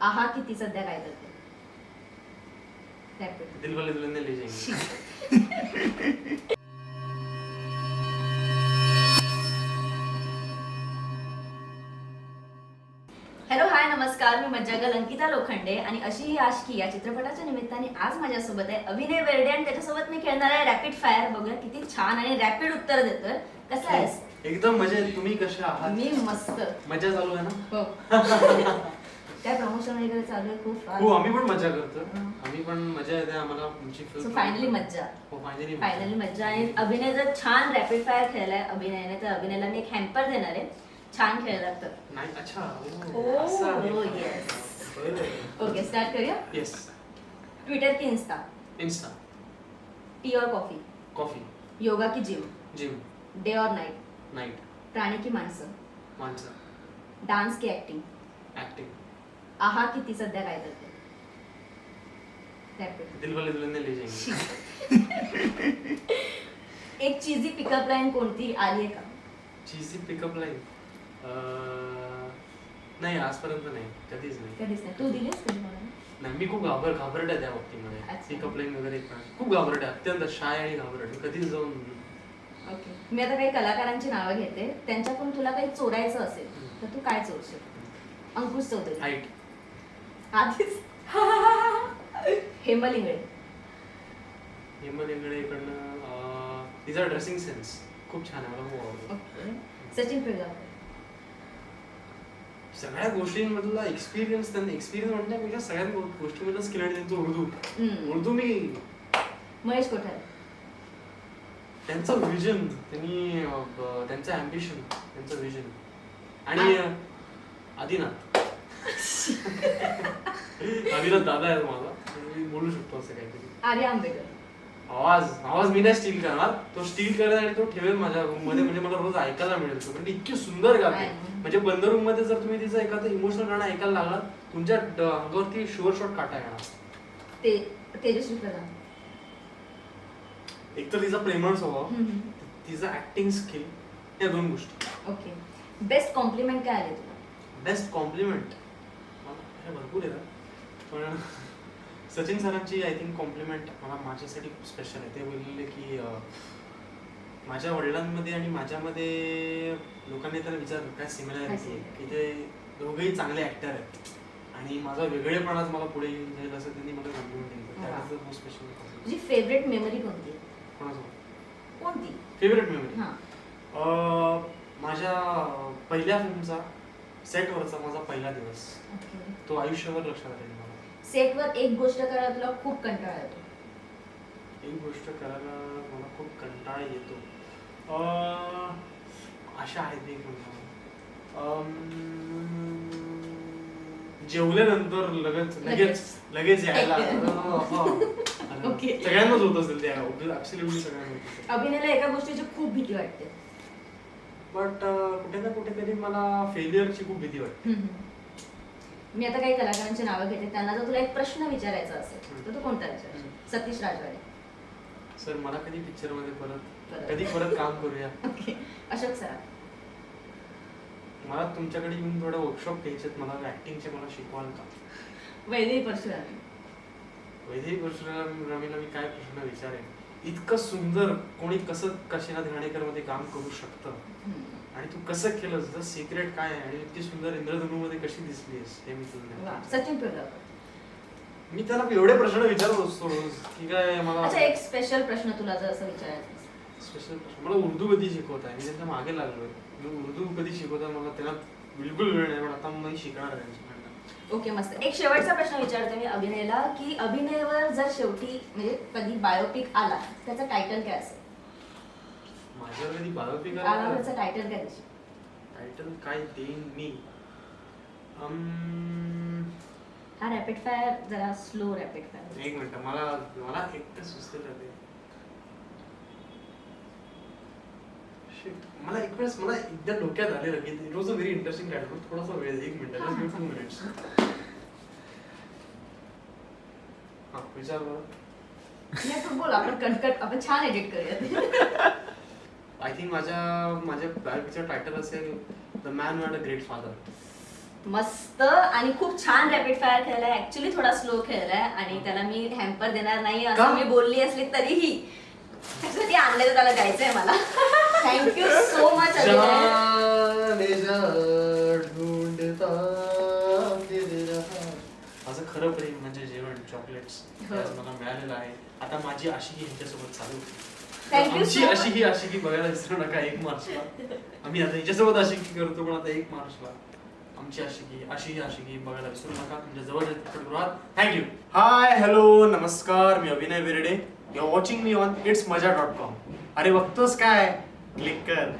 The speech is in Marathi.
आहा किती सध्या काय करते Rapid. दिलवाले दुल्हनिया ले जाएंगे हॅलो हाय नमस्कार मी मज्जागल अंकिता लोखंडे आणि अशी ही आशकी या चित्रपटाच्या निमित्ताने आज माझ्यासोबत आहे अभिनय बेर्डे आणि त्याच्यासोबत मी खेळणार आहे रॅपिड फायर बघूया किती छान आणि रॅपिड उत्तर देतोय कसं आहेस एकदम मजा. तुम्ही कसे आहात मी मस्त मजा चालू आहे ना हो काय प्रमोशन वगैरे चालू आहे खूप हो आम्ही पण मजा करतो. हं. आम्ही पण मजा येते आम्हाला तुमची सो फायनली मज्जा. हो फायनली फायनली मज्जा. आणि अभिनय जर छान रॅपिड फायर खेळलाय अभिनयने तर अभिनयला मी एक हॅम्पर देणार आहे. छान खेळला तर नाही अच्छा. ओ हो? येस. ओके स्टार्ट करूया? येस ट्विटर की इन्स्टा इन्स्टा टी और कॉफी कॉफी योगा की जिम जिम डे और नाईट नाईट प्राणी की माणसं माणसं डान्स की ऍक्टिंग ऍक्टिंग आहा किती सध्या काय करते? ले जाएंगे एक चीजी पिकअप लाईन कोणती? आली आहे का? चीजी पिकअप लाईन नाही आजपर्यंत नाही. कधीच नाही. कधीच नाही. तू दिलीस कधी मला? नाही मी खूप घाबर घाबरट आहे त्या बाबतीमध्ये. अच्छा. पिकअप लाईन वगैरे पण. खूप घाबरट आहे. अत्यंत शाय आणि घाबरट कधीच जाऊन ओके मी आता काही कलाकारांची नावं घेते. त्यांच्याकडून तुला काही चोरायचं असेल तर तू काय चोरशील अंकुश चौधरी. हाईट आधीच. हेमल इंगळे हेमल इंगळेकडनं तिचा ड्रेसिंग सेन्स खूप छान आहे मला खूप आवडतो. सचिन पिळगावकर. सगळ्या गोष्टींमधला एक्सपिरियन्स त्यांना एक्सपिरियन्स म्हणण्यापेक्षा सगळ्या गोष्टींमधला स्किल आहे त्यांचं उर्दू. उर्दू मी. महेश कोठारे. त्यांचं विजन त्यांनी अं, त्यांचं अम्बिशन त्यांचं विजन आणि अं, आदिनाथ. आदिनाथ दादा आहे माझा. मी बोलू शकतो असं काहीतरी. आर्या आंबेकर आवाज आवाज मी नाही स्टील करणार. तो स्टील करेल आणि तो ठेवेल माझ्या रूममध्ये. म्हणजे मला रोज ऐकायला मिळेल तो. म्हणजे इतकी सुंदर गाते. म्हणजे बंद रूममध्ये जर तुम्ही तिचं एखादं इमोशनल गाणं ऐकायला लागलात तुमच्या ड- अंगावरती शुअर शॉट काटा येणार. ते तेजस्वी प्रधान. एक तर तिचा प्रेमळ स्वभाव. तिचा ऍक्टिंग स्किल या दोन गोष्टी. ओके बेस्ट कॉम्प्लिमेंट काय आले तुला? बेस्ट कॉम्प्लिमेंट भरपूर येतात पण सचिन सरांची आय थिंक कॉम्प्लिमेंट मला माझ्यासाठी खूप स्पेशल आहे. ते बोललेले की माझ्या वडिलांमध्ये आणि माझ्यामध्ये लोकांनी त्याला विचारलं काय सिमिलॅरिटी आहे की ते दोघेही चांगले ऍक्टर आहेत. आणि माझा वेगळेपणाच मला पुढे घेऊन जाईल असं त्यांनी मला कॉम्प्लिमेंट दिलं. त्याचं खूप स्पेशल तुझी फेवरेट मेमरी कोणती? आहे? कोणासोबत कोणती? फेवरेट मेमरी हा. माझ्या पहिल्या फिल्मचा सेटवरचा माझा पहिला दिवस. तो आयुष्यभर लक्षात राहील मला. सेटवर एक गोष्ट करायला तुला खूप कंटाळा येतो. एक गोष्ट करायला मला खूप कंटाळा येतो. अं, अशा आहेत एक मिनिट जेवल्यानंतर लगेच लगेच लगेच. यायला. Okay. सगळ्यांनाच होत असेल ते. ऍब्सोल्युटली सगळ्यांना होत असेल. अभिनयला एका गोष्टीची खूप भीती वाटते. बट कुठे ना कुठेतरी मला फेलियरची खूप भीती वाटते. मी आता काही कलाकारांची नावं घेते त्यांना जर तुला एक प्रश्न विचारायचा असेल. तर तू कोणता विचार सतीश राजवाडे. सर मला कधी पिक्चरमध्ये परत. कधी परत काम करूया? ओके. अशोक सर मला तुमच्याकडे येऊन थोडं वर्कशॉप घ्यायचे मला ऍक्टिंगचे मला शिकवाल का? वैदेही परशुराम. वैदेही परशुरामीला मी काय प्रश्न विचारेन? इतकं सुंदर कोणी कसं काशीनाथ घाणेकरमध्ये काम करू शकतं. आणि तू कसं केलं तुझं सिक्रेट काय आहे? आणि इतकी सुंदर इंद्रधनू मध्ये कशी दिसलीस हे मी तुला सचिन मी त्याला एवढे प्रश्न विचारत असतो की काय मला अच्छा एक स्पेशल प्रश्न तुला जर असं विचारायचं. स्पेशल प्रश्न? मला उर्दू कधी शिकवत आहे? मी त्यांच्या मागे लागलोय. मी उर्दू कधी शिकवता मला त्याला बिलकुल वेळ नाही पण आता मी शिकणार आहे. ओके मस्त. एक शेवटचा प्रश्न विचारते मी अभिनयला की अभिनयवर जर शेवटी म्हणजे कधी बायोपिक आला त्याचं टायटल काय असेल? माझ्यावर कधी बायोपिक आला? त्याचं टायटल काय असेल? टायटल काय देईन मी? अम, हा रॅपिड फायर जरा स्लो रॅपिड फायर एक मिनिट मला मला एकटं सुचते ते मला एक वेळेस मला एकदा डोक्यात आलेलं की it was a very interesting title थोडासा वेळ एक minute just give two minutes हा विचार बरं. बोल आपण कटकट आपण छान एडिट करूया आय थिंक माझ्या माझ्या बायोपिकचं टायटल असेल the man had a great father मस्त आणि खूप छान रॅपिड फायर खेळलाय. ऍक्च्युली थोडा स्लो खेळलाय आणि त्याला मी हॅम्पर देणार नाही? असं मी बोलली असली तरीही. त्याच्यासाठी आणलेलं त्याला जायचंय मला. चॉकलेट्स हो. मला मिळालेलं आहे. आता माझी अशी यांच्यासोबत चालू you आमची अशी. ही अशी की बघायला विसरू नका एक मार्चला. आम्ही आता हिच्यासोबत अशी की करतो पण आता एक मार्चला. आमची अशी की अशी ही अशी की बघायला विसरू नका. तुमच्या जवळ थँक्यू हाय हॅलो नमस्कार. मी Abhinay Berde you watching me on it's Majja dot com अरे बघतोस काय? क्लिक कर.